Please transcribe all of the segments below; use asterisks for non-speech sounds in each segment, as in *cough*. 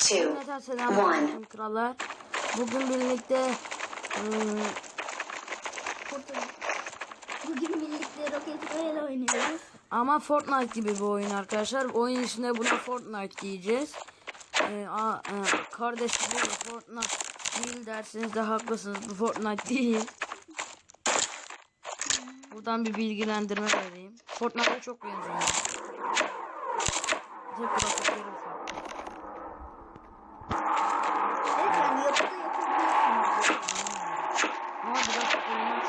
two, Metal selamünaleyküm one. krallar. Bugün birlikte ıı. Bugün birlikte Rocket Royale oynuyoruz. ama Fortnite gibi bir oyun arkadaşlar. Oyun içinde buna Fortnite diyeceğiz. Ee, a, e, kardeşim bu Fortnite değil derseniz de haklısınız. Bu Fortnite değil. Buradan bir bilgilendirme vereyim. Fortnite'a çok benziyor. Tek grafikleri farklı. Evet yani yapıda yapabilirsiniz. Ama biraz oynamak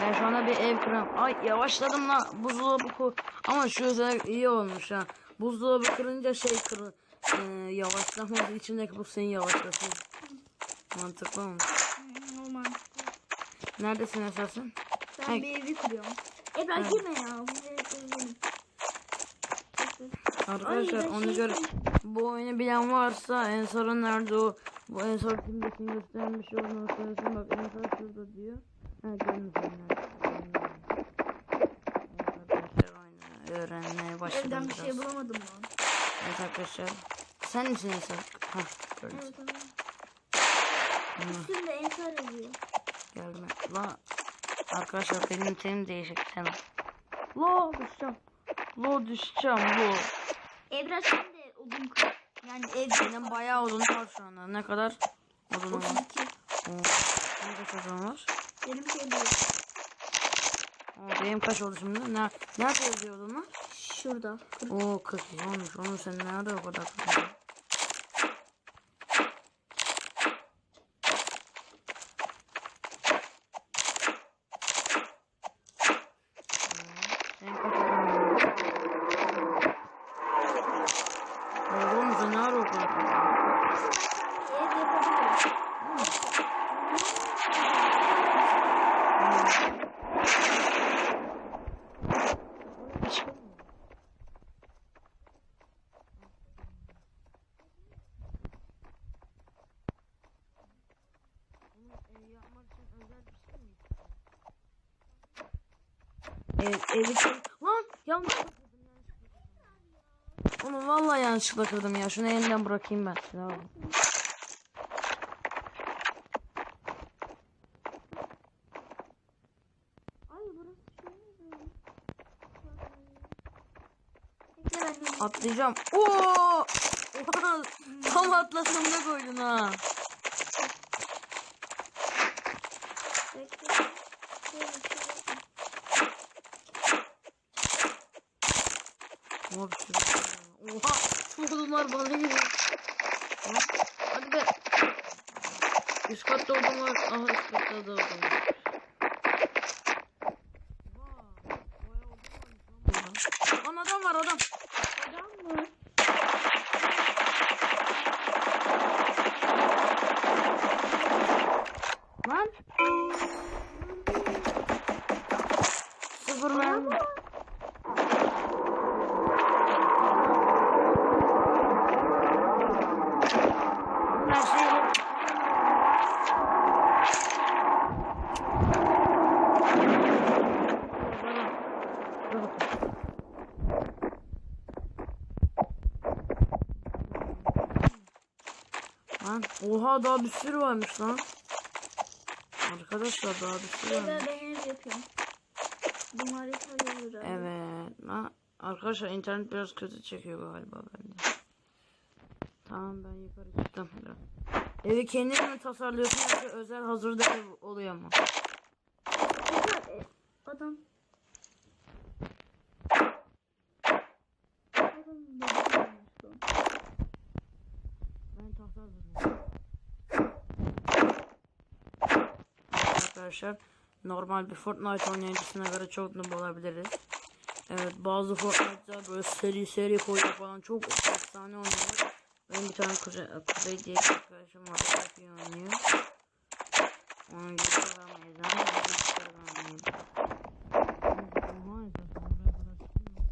Ben şu anda bir ev kıram. Ay yavaşladım la. Buzdolabı kur. Ama şu özellik iyi olmuş ha. Buzdolabı kırınca şey kırı e, yavaşlamaz. içindeki bu seni yavaşlasın. Mantıklı olmuş. Normal. Neredesin esasın? Ben Ay. bir evi kuruyorum. E ben Ha. girme ya. Arkadaşlar Ay, onu şey- gör. Bu oyunu bilen varsa en son nerede o? Bu en son kimdekini göstermiş olduğunu söylesin. Bak en son şurada diyor. Ha oyunu öğrenmeye başladım Evden bir biraz. şey bulamadım lan. Evet arkadaşlar. Sen misin Esat? Hah gördüm. Evet tamam. Üstünde ensar yazıyor. Geldim. La arkadaşlar benim tenim değişik sana. La düşeceğim. La düşeceğim bu. Ebrar sen de odun kır. Yani ev Benim bayağı odun var şu anda. Ne kadar odunum var? 32. Oo. Benim kaç odun var? Benim şey değil. Oo, benim kaç oldu şimdi? Ne, nerede yazıyor odunlar? Şurada. Kır. Oo 40 olmuş. Onu sen nerede o kadar kırdın? Senin kaç odun var? Oğlum sen nerede o kadar kırdın? Ev yapabilirim. Ev. Lan yanlış. Onu vallahi yanlışlıkla kırdım ya. Şunu elinden bırakayım ben. De. Atlayacağım. Oo! *laughs* Tam atlasımda koydun ha. Bekle. Şöyle, şöyle. Oha bir şey. Oha! Tüm odunlar bana geliyor. Hadi be. Üst katta odun var. Aha üst katta da odun var. Lan adam var. Adam mı? Lan. Sıfır mermi. Her şey Lan oha daha bir sürü varmış lan. Arkadaşlar daha bir sürü varmış. ben ev yapıyorum. Bu harita olur abi. Evet. Lan arkadaşlar internet biraz kötü çekiyor galiba bende. Tamam ben yukarı çıktım. Evi kendin mi tasarlıyorsun yoksa özel hazırda ev oluyor mu? Adam. Adam ne yapıyormuş lan? Ben tahta hazırlıyorum. Arkadaşlar normal bir Fortnite oynayıcısına göre çok noob olabiliriz. Evet bazı Fortnite'lar böyle seri seri koyuyor falan çok efsane oynuyor. Benim bir tane Kuzey, Kuzey diye bir arkadaşım var. Çok iyi oynuyor. Onun ama biz gösteremeyiz. Oha esasında ben burası değil mi?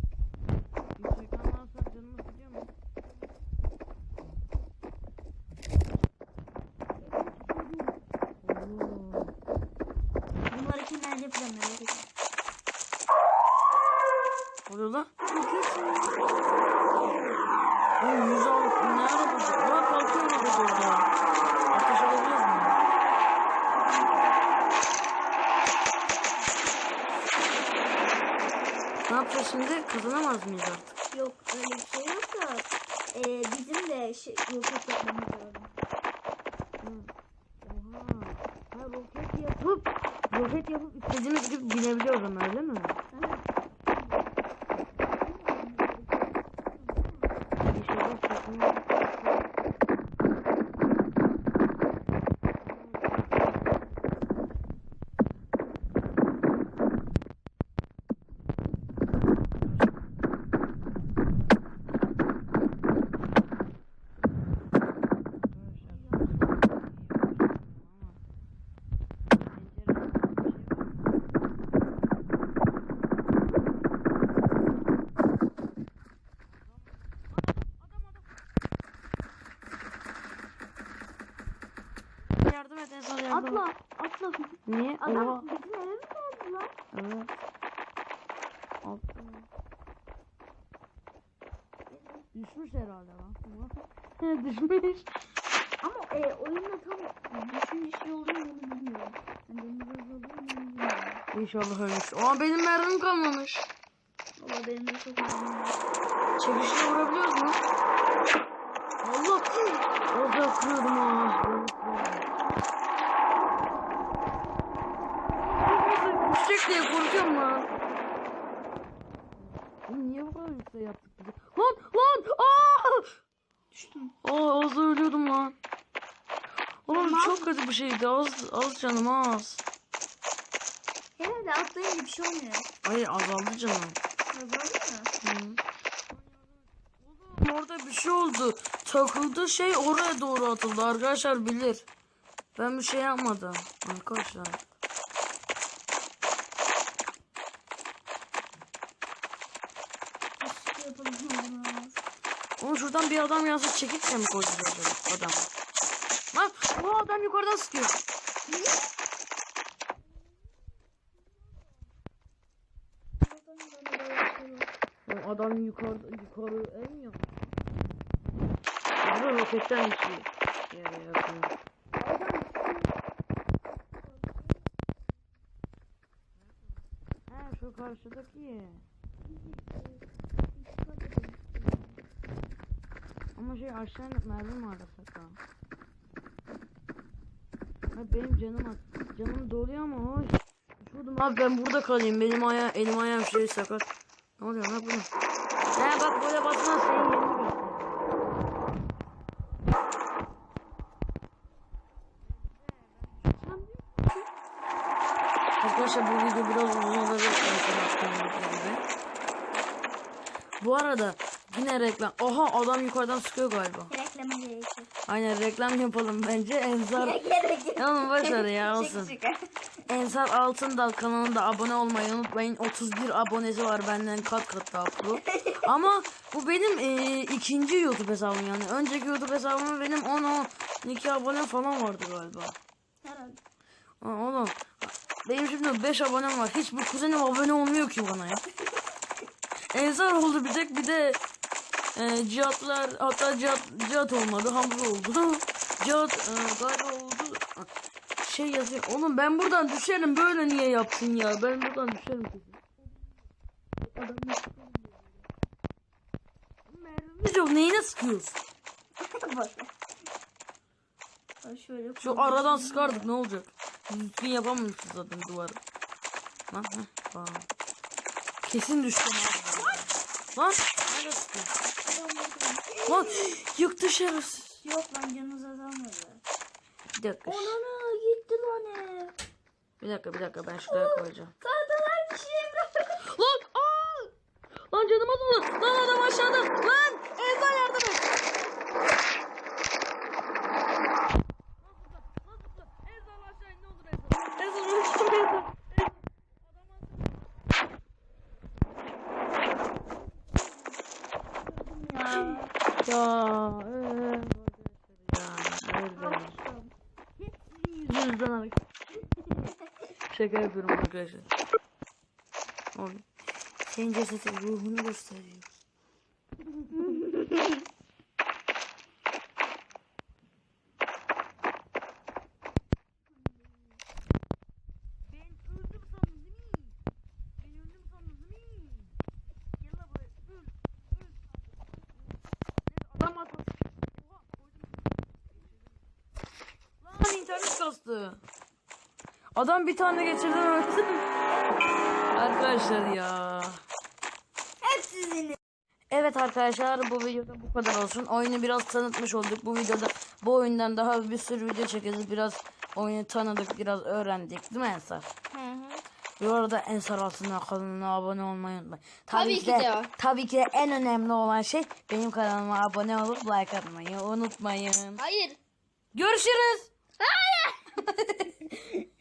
Yüksekten alsak canımız gidiyor mu? Oo. Bunları kim bence yapacağım merak etme. Oluyor lan. Roket Oğlum yüz al. Ne ara bulduk? Ulan kalkıyor mu bu orada? Ateş alabiliyor mu? Ne yapacağız şimdi? Kazanamaz mıyız artık? Yok öyle bir şey yok da e, bizim de şey, roket yapmamız lazım. Oha. Ha roket yapıp roket yapıp istediğimiz gibi binebiliyoruz ama öyle mi? İnşallah sakın. Yardım et Ensar yardım. Atla, atla. Niye? Adam Oha. bizim eve mi geldi lan? Evet. Altı. Düşmüş herhalde lan. Düşmüş. Ama e, oyunda tam düşünce şey oluyor mu bilmiyorum. Yani benim biraz oluyor bilmiyorum. İnşallah ölmüş. Aa benim mermim kalmamış. Valla benim de çok önemli. Çekişle vurabiliyoruz mu? Allah! Orada kırıyordum ha. Düşecek diye korkuyorum lan. Niye bu kadar yüksek yaptık bizi? Lan lan! Aa! Düştüm. Aa az ölüyordum lan. Oğlum Tamam. çok kötü bir şeydi. Az az canım az. Herhalde atlayınca bir şey olmuyor. Ay azaldı canım. Yazalım mı? Hı. Oğlum orada bir şey oldu. Takıldı şey oraya doğru atıldı. Arkadaşlar bilir. Ben bir şey yapmadım. Arkadaşlar. Oğlum şuradan bir adam yansa çekip mi koyacağız adam? Lan o adam yukarıdan sıkıyor. O adam yukarıda yukarı en ya. Ama roketten. Yere yakın. Ha şu karşıdaki. Ama şey aşağı inip mermi mi arasak ha? Ha benim canım az. Canım doluyor ama hoş. Şurdum abi ben burada kalayım. Benim aya elim ayağım şey sakat. Ne oluyor lan bu? ne? He bak böyle basma senin yerini. Arkadaşlar bu video biraz uzun. Bu arada yine reklam. Oha adam yukarıdan sıkıyor galiba. Reklama gerek yok. Aynen reklam yapalım bence. Ensar. Yok. Tamam başarı ya olsun. Ensar Altındal kanalında abone olmayı unutmayın. 31 abonesi var benden kat kat daha pro. *laughs* Ama bu benim e, ikinci YouTube hesabım yani. Önceki YouTube hesabımda benim 10-12 abone falan vardı galiba. Herhalde. Aa, Oğlum benim şimdi 5 abonem var. Hiç bu kuzenim abone olmuyor ki bana ya. *laughs* Ensar oldu bir tek bir de e, Cihatlar hatta Cihat, Cihat olmadı Hamza oldu. *laughs* Cihat e, galiba oldu. Şey yazıyor. Oğlum ben buradan düşerim böyle niye yaptın ya? Ben buradan düşerim kesin. Mermimiz yok neyine sıkıyoruz? Şöyle Şu aradan sıkardık ne olacak? Düzgün yapamamışız zaten duvarı. Lan heh tamam. Kesin düştüm abi. Lan nerede? Lan yıktı şerefsiz. Yok lan canınız azalmadı. Bir dakika. Ev. Bir dakika bir dakika ben şuraya koyacağım. *laughs* Tahtalar bir şey. Lan aa! Lan canım acıdı. Lan adam aşağıda. Lan Ezra yardım et. Ezra uçtum Ezra. Ya. Ya. eee, Ya. Nerede? Yüzünüzden hareket. Şaka yapıyorum arkadaşlar. Oğlum. Senin cesetin ruhunu gösteriyor. Ben öldüm sandın değil mi? Ben öldüm sandın değil mi? Gel lan buraya. Öl. Öl. Neyse, Adam atlasın. Oha koydum. Lan internet kastı. Adam bir tane geçirdi öldü. Arkadaşlar ya. Hep sizin. Evet arkadaşlar bu videoda bu kadar olsun. Oyunu biraz tanıtmış olduk. Bu videoda bu oyundan daha bir sürü video çekeceğiz. Biraz oyunu tanıdık, biraz öğrendik. Değil mi Ensar? Hı hı. Bu arada Ensar altına kanalına abone olmayı unutmayın. Tabii ki de. Tabii ki de en önemli olan şey benim kanalıma abone olup like atmayı unutmayın. Hayır. Görüşürüz. Hayır. *laughs*